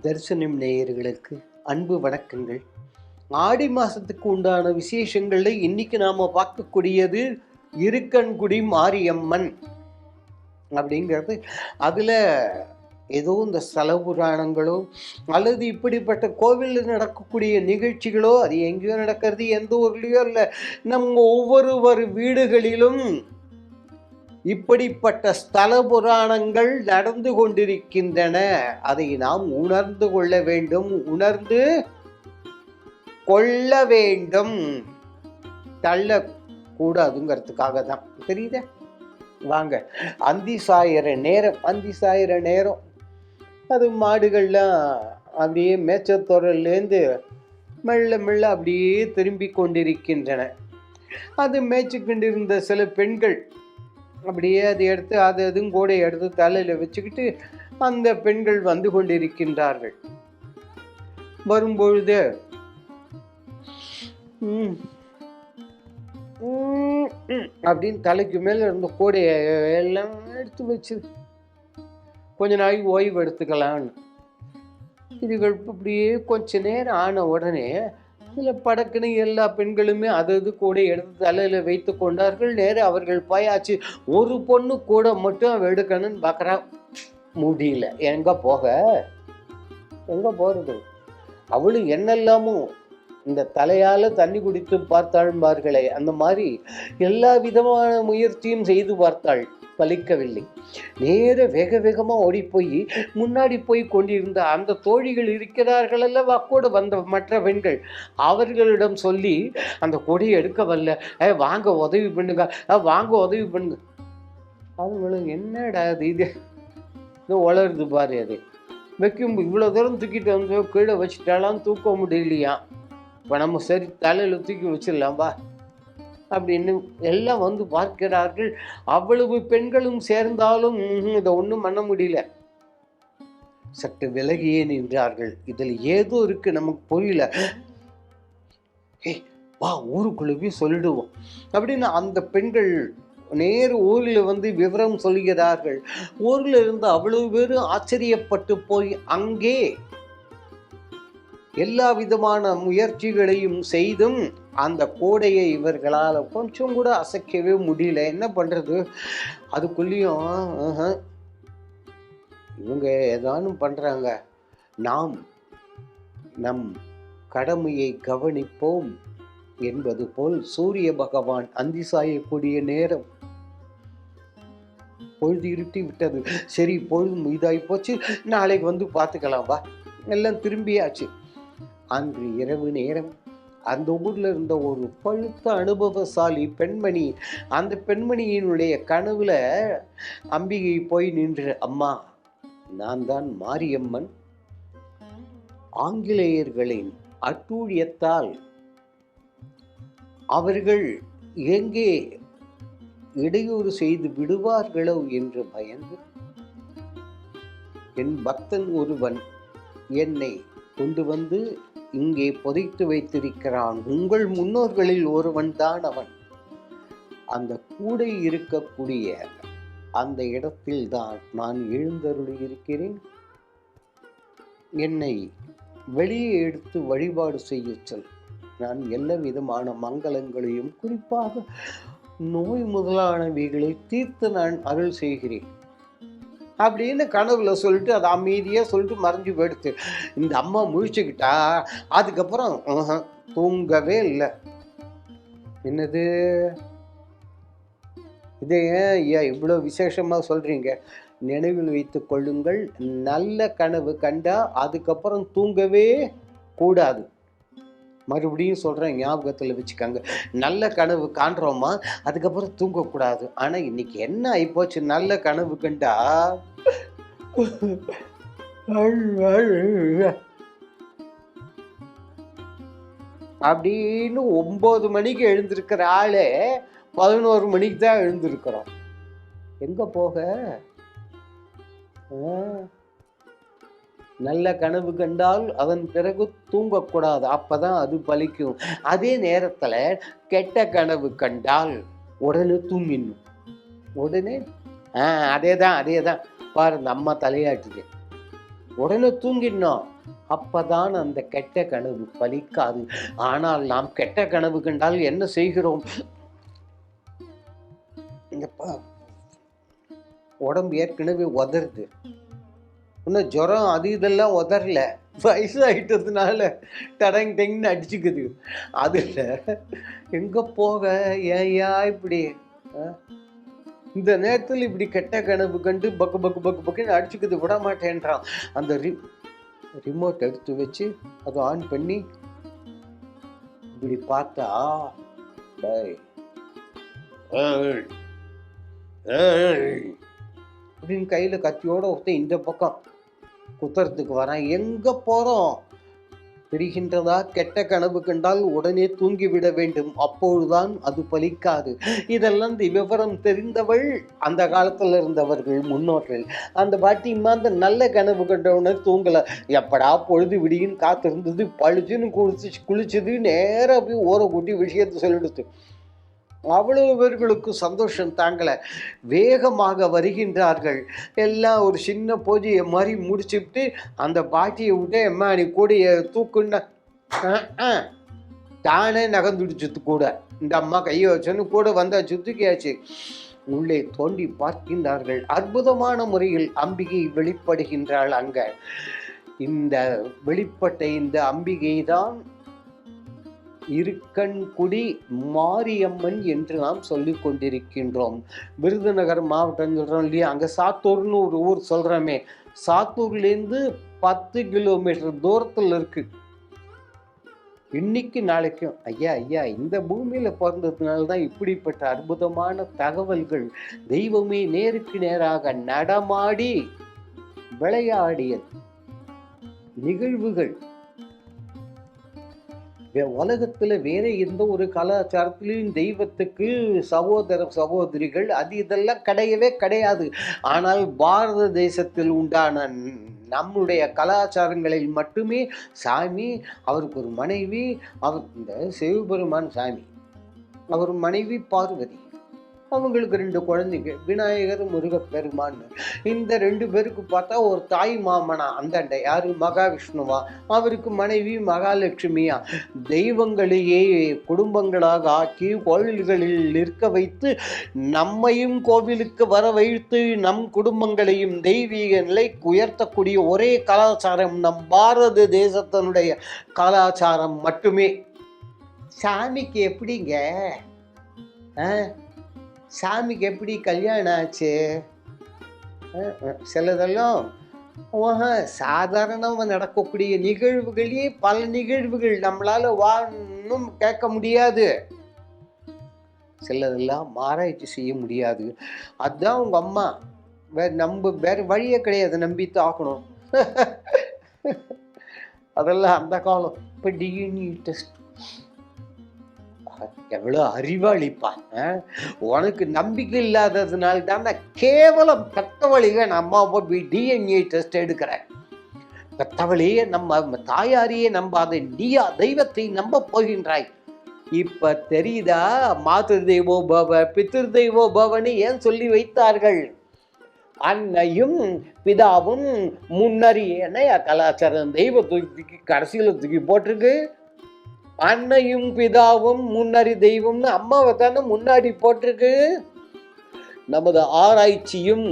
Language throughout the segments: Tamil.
தரிசனம் நேயர்களுக்கு அன்பு வணக்கங்கள். ஆடி மாதத்துக்கு உண்டான விசேஷங்களில் இன்னைக்கு நாம் பார்க்கக்கூடியது இருக்கன்குடி மாரியம்மன் அப்படிங்கிறது. அதில் ஏதோ இந்த ஸ்தல புராணங்களோ அல்லது இப்படிப்பட்ட கோவிலில் நடக்கக்கூடிய நிகழ்ச்சிகளோ அது எங்கேயோ நடக்கிறது எந்த ஊர்லேயோ இல்லை நம்ம ஒவ்வொருவர் வீடுகளிலும் இப்படிப்பட்ட ஸ்தல புராணங்கள் நடந்து கொண்டிருக்கின்றன. அதை நாம் உணர்ந்து கொள்ள வேண்டும். உணர்ந்து கொள்ள வேண்டும். தள்ளக்கூடாதுங்கிறதுக்காக தான் தெரியுதா? வாங்க. அந்தி சாயிற நேரம். அந்தி சாயிற நேரம். அது மாடுகள்லாம் அப்படியே மேய்ச்சத்தொரல்லேருந்து மெல்ல மெல்ல அப்படியே திரும்பி கொண்டிருக்கின்றன. அது மேய்ச்சிக்கொண்டிருந்த சில பெண்கள் அப்படியே அதை எடுத்து அது அதுவும் கூடை எடுத்து தலையில் வச்சுக்கிட்டு அந்த பெண்கள் வந்து கொண்டிருக்கின்றார்கள். வரும்பொழுது ம், அப்படின்னு தலைக்கு மேலே இருந்த கூடையை எல்லாம் எடுத்து வச்சு கொஞ்ச நாளைக்கு ஓய்வு எடுத்துக்கலான்னு இதுகள் இப்படியே கொஞ்ச நேரம் ஆன உடனே சில படக்குன்னு எல்லா பெண்களுமே அது அது கூட எடுத்து தலையில் வைத்து கொண்டார்கள். நேரா அவர்கள் பாயாச்சு ஒரு பொண்ணு கூட மட்டும் எடுக்கணும்னு பார்க்குறா முடியல. எங்கே போக? எங்கே போகிறது அவளும் என்னெல்லாமோ இந்த தலையால் தண்ணி குடித்து பார்த்தாள்பார்களே அந்த மாதிரி எல்லா விதமான முயற்சியும் செய்து பார்த்தாள். பலிக்கவில்லை. நேர வேக வேகமாக ஓடி போய் முன்னாடி போய் கொண்டிருந்த அந்த தோழிகள் இருக்கிறார்கள் அல்லவா? கூட வந்த மற்ற பெண்கள். அவர்களிடம் சொல்லி அந்த கொடியை எடுக்க வரல "ஏ, வாங்க உதவி பண்ணுங்க. வாங்க உதவி பண்ணுங்க. அவங்களும் என்னடா அது இது இது வளருது பாரு அது. வைக்கும் இவ்வளோ தூரம் தூக்கிட்டு வந்து கீழே வச்சுட்டாலாம் தூக்க முடியலையா? இப்போ நம்ம சரி தலையில் தூக்கி வச்சிடலாம் வா. அப்படின்னு எல்லாம் வந்து பார்க்கிறார்கள். அவ்வளவு பெண்களும் சேர்ந்தாலும் இதை ஒன்றும் பண்ண முடியல. சற்று விலகியே நின்றார்கள். இதில் ஏதோ இருக்கு நமக்கு புரியல. ஏய் வா ஊருக்குள்ளே போய் சொல்லிடுவோம். அப்படின்னு அந்த பெண்கள் நேரு ஊரில் வந்து விவரம் சொல்கிறார்கள். ஊரில் இருந்து அவ்வளவு பேரும் ஆச்சரியப்பட்டு போய் அங்கே எல்லா விதமான முயற்சிகளையும் செய்தும் அந்த கோடையை இவர்களால் கொஞ்சம் கூட அசைக்கவே முடியல. என்ன பண்ணுறது அதுக்குள்ளேயும் இவங்க ஏதானும் பண்ணுறாங்க நாம் நம் கடமையை கவனிப்போம் என்பது போல் சூரிய பகவான் அந்தி சாயக்கூடிய நேரம் பொழுது இருட்டி விட்டது. சரி பொழுது இதாகி போச்சு. நாளைக்கு வந்து பார்த்துக்கலாம் வா. எல்லாம் திரும்பியாச்சு. அன்று இரவு நேரம் அந்த ஊரில் இருந்த ஒரு பழுத்த அனுபவசாலி பெண்மணி அந்த பெண்மணியினுடைய கனவுல அம்பிகை போய் நின்று அம்மா நான் தான் மாரியம்மன். ஆங்கிலேயர்களின் அட்டூழியத்தால் அவர்கள் எங்கே இடையூறு செய்து விடுவார்களோ என்று பயந்து என் பக்தன் ஒருவன் என்னை கொண்டு வந்து இங்கே புதைத்து வைத்திருக்கிறான். உங்கள் முன்னோர்களில் ஒருவன் தான் அவன். அந்த கூடை இருக்கக்கூடிய அந்த இடத்தில் தான் நான் எழுந்தருளி இருக்கிறேன். என்னை வெளியே எடுத்து வழிபாடு செய்ய சொல். நான் எல்லா விதமான மங்களங்களையும் குறிப்பாக நோய் முதலானவைகளை தீர்த்து நான் அருள் செய்கிறேன். அப்படின்னு கனவுல சொல்லிட்டு அதை அமைதியாக சொல்லிட்டு மறைஞ்சு போயிடுத்து இந்த அம்மா முழிச்சுக்கிட்டா அதுக்கப்புறம் தூங்கவே இல்லை. என்னது? இதை ஏன் ஐயா இவ்வளோ விசேஷமாக சொல்கிறீங்க நினைவில் வைத்து கொள்ளுங்கள். நல்ல கனவு கண்டா அதுக்கப்புறம் தூங்கவே கூடாது. மறுபடியும் சொல்கிறேன் ஞாபகத்தில் வச்சுக்கோங்க. நல்ல கனவு காண்றோமா? அதுக்கப்புறம் தூங்கக்கூடாது. ஆனால் இன்னைக்கு என்ன ஆகிப்போச்சு நல்ல கனவு கண்டா? அப்படின்னு ஒம்பது மணிக்கு எழுந்திருக்கிற ஆளே பதினோரு மணிக்கு தான் எழுந்திருக்கிறோம். எங்கே போக? ஆ, நல்ல கனவு கண்டால் அதன் பிறகு தூங்கக்கூடாது. அப்பதான் அது பலிக்கும். அதே நேரத்துல கெட்ட கனவு கண்டால் உடனே தூங்கிடணும். உடனே ஆ அதே தான் அதே தான் பாரு நம்ம தலையாட்டுது உடனே தூங்கிடணும். அப்பதான் அந்த கெட்ட கனவு பலிக்காது. ஆனால் நாம் கெட்ட கனவு கண்டால் என்ன செய்கிறோம்? இந்த உடம்பு ஏற்கனவே உதறுது. இன்னும் ஜுரம் அது இதெல்லாம் உதறல. வயசாயிட்டதுனால டடங் டெங்னு அடிச்சுக்குது. அதில் எங்கே போக? ஏயா இப்படி? இந்த நேரத்தில் இப்படி கெட்ட கனவு கண்டு பக்கு பக்கு பக்கு பக்குன்னு அடிச்சுக்குது. விட மாட்டேன்றான். அந்த ரி ரிமோட் எடுத்து வச்சு அதை ஆன் பண்ணி இப்படி பார்த்தா டேய், அப்படின்னு கையில் கத்தியோட ஒருத்தன் இந்த பக்கம். குத்துறதுக்கு வரேன். எங்கே போகிறோம் தெரிகின்றதா கெட்ட கனவு கண்டால் உடனே தூங்கிவிட வேண்டும். அப்பொழுதுதான் அது பலிக்காது. இதெல்லாம் இந்த விவரம் தெரிந்தவள் அந்த காலத்தில் இருந்தவர்கள் முன்னோர்கள். அந்த பாட்டியம்மா அந்த நல்ல கனவு கண்டவுடனே தூங்கலை. எப்படா பொழுது விடியும் காத்திருந்தது? பழிச்சுன்னு குளிச்சு குளிச்சது நேராக போய் ஓர கூட்டி விஷயத்தை சொல்லிடுச்சு அவ்வளவு பேர்களுக்கு சந்தோஷம் தாங்கலை. வேகமாக வருகின்றார்கள். எல்லாம் ஒரு சின்ன பூஜையை மாதிரி முடிச்சுட்டு அந்த பாட்டியை விட்டு எம்மா நீ கூடைய தூக்குன்னா தானே நகர்ந்துடுச்சு கூட. இந்த அம்மா கையை வச்சோன்னு கூட வந்தா சுத்துக்கியாச்சு. உள்ளே தோண்டி பார்க்கின்றார்கள். அற்புதமான முறையில் அம்பிகை வெளிப்படுகின்றாள் அங்க. இந்த வெளிப்பட்ட இந்த அம்பிகை தான் இருக்கன்குடி மாரியம்மன் என்று நாம் சொல்லி கொண்டிருக்கின்றோம். விருதுநகர் மாவட்டம் சொல்கிறோம் இல்லையா? அங்கே சாத்தூர்னு ஒரு ஊர் சொல்கிறோமே சாத்தூர்லேருந்து பத்து கிலோமீட்டர் தூரத்தில் இருக்குது இன்னைக்கு நாளைக்கும் ஐயா ஐயா இந்த பூமியில் பிறந்ததுனால தான் இப்படிப்பட்ட அற்புதமான தகவல்கள் தெய்வமே நேருக்கு நேராக நடமாடி விளையாடிய நிகழ்வுகள். உலகத்தில் வேற எந்த ஒரு கலாச்சாரத்திலையும் தெய்வத்துக்கு சகோதர சகோதரிகள் அது இதெல்லாம் கிடையவே கிடையாது. ஆனால் பாரத தேசத்தில் உண்டான நம்முடைய கலாச்சாரங்களில் மட்டுமே சாமி அவருக்கு ஒரு மனைவி அவர் இந்த சிவபெருமான் சாமி அவர் மனைவி பார்வதி. அவங்களுக்கு ரெண்டு குழந்தைங்க விநாயகர் முருகப்பெருமான். இந்த ரெண்டு பேருக்கு பார்த்தா ஒரு தாய் மாமனா அந்தாண்ட யாரு? மகாவிஷ்ணுவா. அவருக்கு மனைவி மகாலட்சுமியா. தெய்வங்களையே குடும்பங்களாக ஆக்கி கோவில்களில் நிற்க வைத்து நம்மையும் கோவிலுக்கு வர வைத்து நம் குடும்பங்களையும் தெய்வீக நிலைக்கு உயர்த்தக்கூடிய ஒரே கலாச்சாரம் நம் பாரத தேசத்தினுடைய கலாச்சாரம் மட்டுமே. சாமிக்கு எப்படிங்க? ஆ? சாமிக்கு எப்படி கல்யாணம் ஆச்சு? சிலதெல்லாம் ஓஹா சாதாரணமாக நடக்கக்கூடிய நிகழ்வுகளே பல நிகழ்வுகள் நம்மளால வான்னும் கேட்க முடியாது. சிலதெல்லாம் ஆராய்ச்சி செய்ய முடியாது. அதுதான் உங்கள் அம்மா. வேற நம்ப வேறு வழியே கிடையாது நம்பித்து ஆக்கணும் அதெல்லாம் அந்த காலம். இப்போ டிஎன்இ டெஸ்ட் எவ்வளோ அறிவாளிப்பா உனக்கு நம்பிக்கை இல்லாததுனால தான் நான் கேவலம் பெத்தவழிக நம்ம போய் டிஎன்ஏ டெஸ்ட் எடுக்கிறேன். பெத்தவழியே நம்ம தாயாரையே நம்பாத நீயா தெய்வத்தை நம்ப போகின்றாய். இப்ப தெரியுதா? மாது தெய்வோ பவ பித்திரு தெய்வோ பவன்னு ஏன் சொல்லி வைத்தார்கள்? அன்னையும் பிதாவும் முன்னறியன கலாச்சாரம் தெய்வ தூக்கி கடைசியில் தூக்கி போட்டிருக்கு. அன்னையும் பிதாவும் முன்னறி தெய்வம்னு அம்மாவை தானே முன்னாடி போட்டிருக்கு. நமது ஆராய்ச்சியும்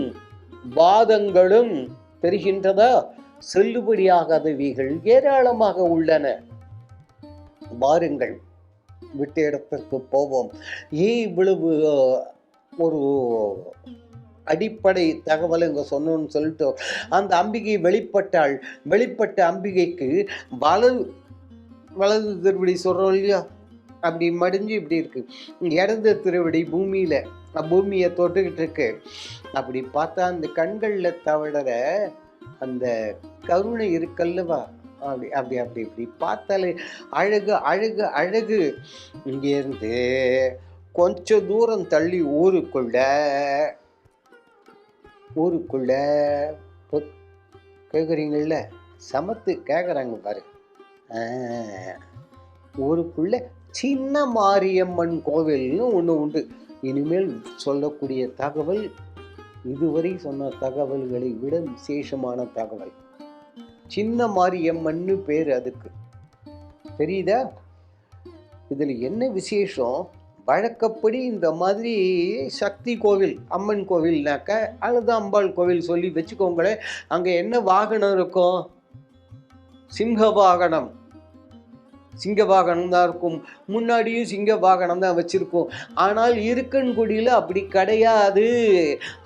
வாதங்களும் தெரிகின்றதா? செல்லுபடியாகாதவைகள் ஏராளமாக உள்ளன. வாருங்கள் விட்ட இடத்திற்கு போவோம். ஏன் இவ்வளவு ஒரு அடிப்படை தகவல் இங்கே சொன்னோன்னு சொல்லிட்டு அந்த அம்பிகை வெளிப்பட்டாள். வெளிப்பட்ட அம்பிகைக்கு வலது வலது திருவடி சொல்கிறோம் இல்லையா? அப்படி மடிஞ்சு இப்படி இருக்குது இடது திருவடி பூமியில் பூமியை தொட்டுக்கிட்டு இருக்கு. அப்படி பார்த்தா அந்த கண்களில் தவழற அந்த கருணை இருக்கல்லவா அப்படி அப்படி அப்படி இப்படி பார்த்தாலே அழகு அழகு அழகு. இங்கேருந்து கொஞ்ச தூரம் தள்ளி ஊருக்குள்ள ஊருக்குள்ள கேட்குறீங்கள்ல சமத்து கேட்குறாங்க பாரு. ஊருக்குள்ள சின்ன மாரியம்மன் கோவில்னு ஒன்று உண்டு. இனிமேல் சொல்லக்கூடிய தகவல் இதுவரை சொன்ன தகவல்களை விட விசேஷமான தகவல். சின்ன மாரியம்மன்னு பேர் அதுக்கு. தெரியுதா? இதில் என்ன விசேஷம்? வழக்கப்படி இந்த மாதிரி சக்தி கோவில் அம்மன் கோவில்னாக்க அல்லது அம்பாள் கோவில் சொல்லி வச்சுக்கோங்களேன் அங்கே என்ன வாகனம் இருக்கும்? சிங்க வாகனம். சிங்க வாகனம் தான் இருக்கும் முன்னாடியும் சிங்க வாகனம் தான் வச்சுருக்கும். ஆனால் இருக்கன்குடியில் அப்படி கிடையாது.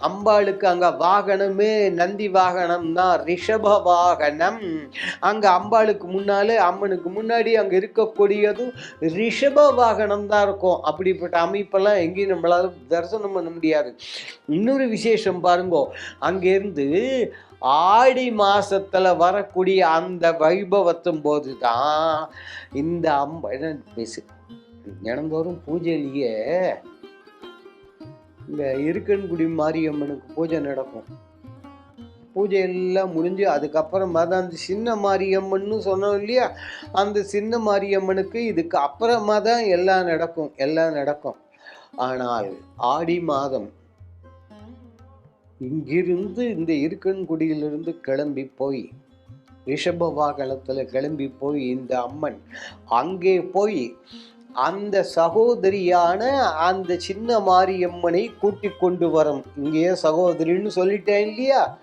அம்பாளுக்கு அங்கே வாகனமே நந்தி வாகனம் தான் ரிஷப வாகனம். அங்கே அம்பாளுக்கு முன்னாலே அம்மனுக்கு முன்னாடி அங்கே இருக்கக்கூடியதும் ரிஷப வாகனம் தான் இருக்கும். அப்படிப்பட்ட அமைப்பெல்லாம் எங்கேயும் நம்மளால தரிசனம் பண்ண முடியாது. இன்னொரு விசேஷம் பாருங்கோ. அங்கேருந்து ஆடி மாதத்தில் வரக்கூடிய அந்த வைபவத்தும் போது தான் இந்த அம்ப பேசு தினந்தோறும் பூஜையிலேயே இந்த இருக்கன்குடி மாரியம்மனுக்கு பூஜை நடக்கும். பூஜை எல்லாம் முடிஞ்சு அதுக்கப்புறமா தான் அந்த சின்ன மாரியம்மன்னு சொன்னோம் இல்லையா? அந்த சின்ன மாரியம்மனுக்கு இதுக்கு அப்புறமா தான் எல்லாம் நடக்கும் எல்லாம் நடக்கும். ஆனால் ஆடி மாதம் இங்கிருந்து இந்த இருக்கன்குடியிலிருந்து கிளம்பி போய் ரிஷப வாகனத்தில் கிளம்பி போய் இந்த அம்மன் அங்கே போய் அந்த சகோதரியான அந்த சின்ன மாரியம்மனை கூட்டி கொண்டு வரும். இங்கேயே சகோதரின்னு சொல்லிட்டேன் இல்லையா?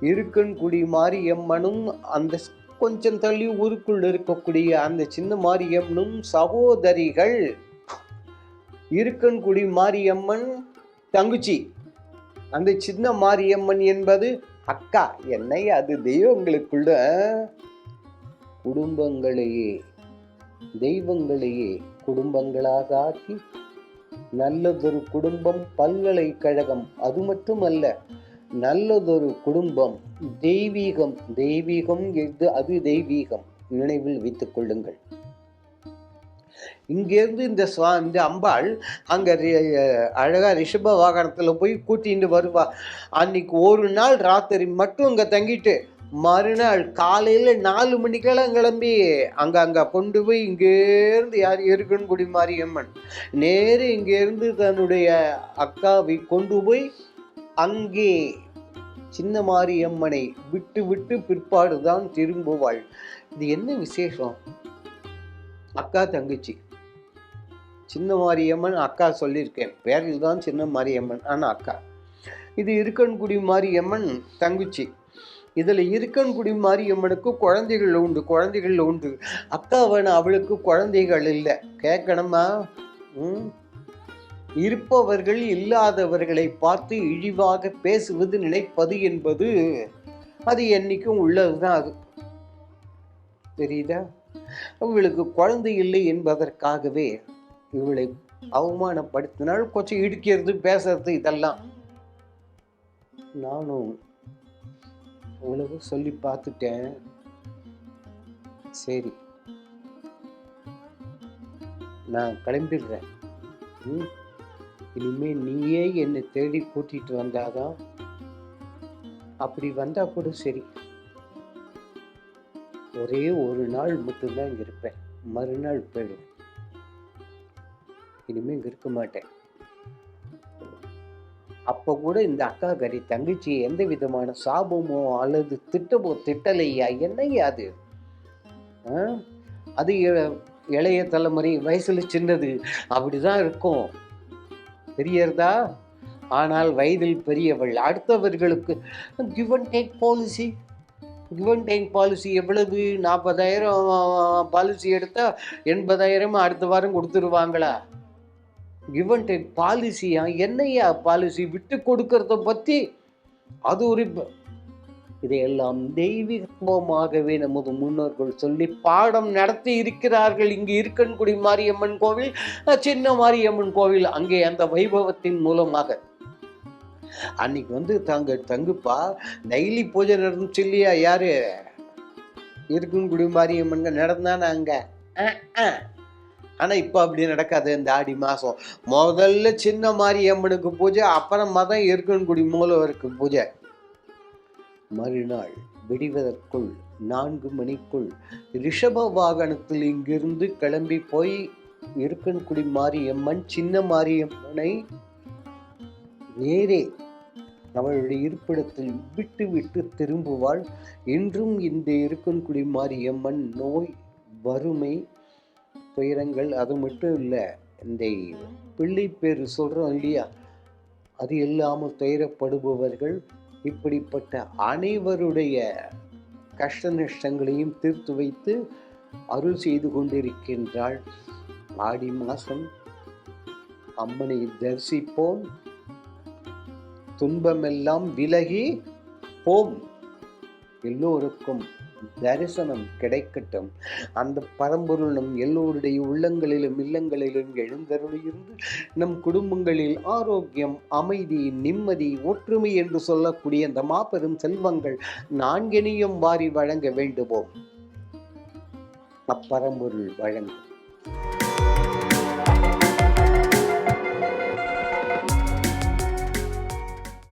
இருக்கன்குடி மாரியம்மனும் அந்த கொஞ்சம் தள்ளி ஊருக்குள் இருக்கக்கூடிய அந்த சின்ன மாரியம்மனும் சகோதரிகள் இருக்கன்குடி மாரியம்மன் தங்குச்சி. அந்த சின்ன மாரியம்மன் என்பது அக்கா என்னை அது தெய்வங்களுக்குள்ள குடும்பங்களையே தெய்வங்களையே குடும்பங்களாக ஆக்கி நல்லதொரு குடும்பம் பல்கலைக்கழகம் அது மட்டுமல்ல நல்லதொரு குடும்பம் தெய்வீகம் தெய்வீகம் எது அது தெய்வீகம். நினைவில் வைத்துக் கொள்ளுங்கள். இங்கேருந்து இந்த சுவா இந்த அம்பாள் அங்கே அழகா ரிஷப வாகனத்தில் போய் கூட்டிகிட்டு வருவா. அன்னைக்கு ஒரு நாள் ராத்திரி மட்டும் அங்கே தங்கிட்டு மறுநாள் காலையில் நாலு மணிக்கெல்லாம் கிளம்பி அங்கே அங்கே கொண்டு போய் இங்கேருந்து யார் இருக்கன்குடி மாரியம்மன். நேரு இங்கேருந்து தன்னுடைய அக்காவை கொண்டு போய் அங்கே சின்ன மாரியம்மனை விட்டு விட்டு பிற்பாடு தான் திரும்புவாள். இது என்ன விசேஷம்? அக்கா தங்கச்சி. சின்ன மாரியம்மன் அக்கா சொல்லியிருக்கேன். பேரில் தான் சின்ன மாரியம்மன் ஆனால் அக்கா. இது இருக்கன்குடி மாரியம்மன் தங்கச்சி. இதில் இருக்கன்குடி மாரியம்மனுக்கு குழந்தைகள் உண்டு குழந்தைகள் உண்டு. அக்காவன் அவளுக்கு குழந்தைகள் இல்லை. கேட்கணுமா ம்? இருப்பவர்கள் இல்லாதவர்களை பார்த்து இழிவாக பேசுவது நினைப்பது என்பது அது என்றைக்கும் உள்ளது தான் அது. தெரியுதா? இவளுக்கு குழந்தை இல்லை என்பதற்காகவே இவளை அவமானப்படுத்தினால் கொஞ்சம் இடிக்கிறது பேசுறது இதெல்லாம். நானும் அவ்வளவு சொல்லி பார்த்துட்டேன். சரி. நான் கிளம்பிடுறேன். ம்? இனிமே நீயே என்னை தேடி கூட்டிட்டு வந்தாதான் அப்படி வந்தா கூட சரி. ஒரே ஒரு நாள் மட்டும்தான் இங்கே இருப்பேன். மறுநாள் போயிடும் இனிமே இங்கே இருக்க மாட்டேன். அப்போ கூட இந்த அக்கா கறி தங்கச்சி எந்த விதமான சாபமோ அல்லது திட்டமோ திட்டலையா? என்னையா அது? ஆ? அது இளைய தலைமுறை வயசில் சின்னது. அப்படிதான் இருக்கும். தெரியறதா ஆனால் வயதில் பெரியவள். அடுத்தவர்களுக்கு கிவ் அண்ட் டேக் பாலிசி யுவன் பேங்க் பாலிசி எவ்வளவு? நாற்பதாயிரம் பாலிசி எடுத்தால் எண்பதாயிரம் அடுத்த வாரம் கொடுத்துருவாங்களா? யுவன் டேக் பாலிசியா? என்னையா பாலிசி விட்டு கொடுக்கறத பற்றி அது ஒரு இதையெல்லாம் தெய்வீகமாகவே நமது முன்னோர்கள் சொல்லி பாடம் நடத்தி இருக்கிறார்கள். இங்கு இருக்கன்குடி மாரியம்மன் கோவில் சின்ன மாரியம்மன் கோவில் அங்கே அந்த வைபவத்தின் மூலமாக. அன்னைக்கு வந்து தங்க தங்குப்பா. டெய்லி பூஜை நடந்துச்சு இல்லையா யாரு? இருக்கன்குடி மாரியம்மன் நடந்தானே அங்கே? ஆனால் இப்போ அப்படி நடக்காது இந்த ஆடி மாதம் முதல்ல சின்ன மாரியம்மனுக்கு பூஜை அப்புறமா தான் இருக்கன்குடி மூலவருக்கு பூஜை. மறுநாள் விடிவதற்குள் நான்கு மணிக்குள் ரிஷப வாகனத்தில் இங்கிருந்து கிளம்பி போய் இருக்கன்குடி மாரியம்மன் சின்ன மாரியம்மனை நேரே அவளுடைய இருப்பிடத்தில் விட்டு விட்டு திரும்புவாள். இன்றும் இந்த இருக்கன்குடி மாரியம்மன் நோய் வறுமை துயரங்கள் அது மட்டும் இல்லை. இந்த பிள்ளை பேர் சொல்கிறோம் இல்லையா? அது இல்லாமல் துயரப்படுபவர்கள் இப்படிப்பட்ட அனைவருடைய கஷ்ட நஷ்டங்களையும் தீர்த்து வைத்து அருள் செய்து கொண்டிருக்கின்றாள். ஆடி மாதம் அம்மனை தரிசிப்போம். துன்பமெல்லாம் விலகி போம். எல்லோருக்கும் தரிசனம் கிடைக்கட்டும். அந்த பரம்பொருள் நம் எல்லோருடைய உள்ளங்களிலும் இல்லங்களிலும் எழுந்தருளியிருந்து நம் குடும்பங்களில் ஆரோக்கியம் அமைதி நிம்மதி ஒற்றுமை என்று சொல்லக்கூடிய அந்த மாபெரும் செல்வங்கள் நான்கினையும் வாரி வழங்க வேண்டுவோம். அப்பரம்பொருள் வழங்கும்.